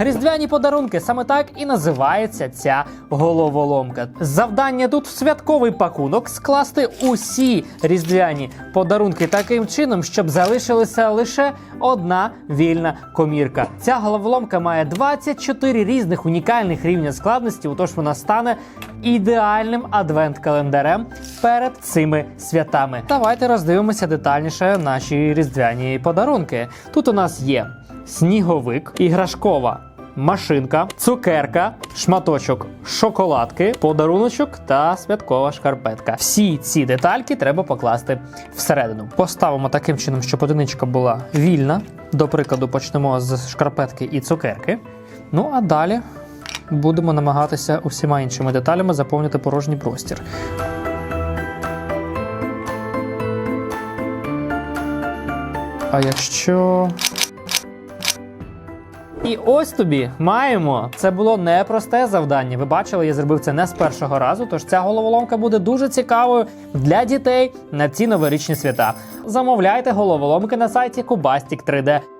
Різдвяні подарунки саме так і називається ця головоломка. Завдання тут в святковий пакунок скласти усі різдвяні подарунки таким чином, щоб залишилася лише одна вільна комірка. Ця головоломка має 24 різних унікальних рівня складності, отож вона стане ідеальним адвент-календарем перед цими святами. Давайте роздивимося детальніше наші різдвяні подарунки. Тут у нас є сніговик, іграшкова машинка, цукерка, шматочок шоколадки, подаруночок та святкова шкарпетка. Всі ці детальки треба покласти всередину. Поставимо таким чином, щоб одиничка була вільна. До прикладу, почнемо з шкарпетки і цукерки. Ну а далі будемо намагатися усіма іншими деталями заповнити порожній простір. А якщо і ось тобі маємо. Це було непросте завдання. Ви бачили, я зробив це не з першого разу. Тож ця головоломка буде дуже цікавою для дітей на ці новорічні свята. Замовляйте головоломки на сайті Kubastic 3D.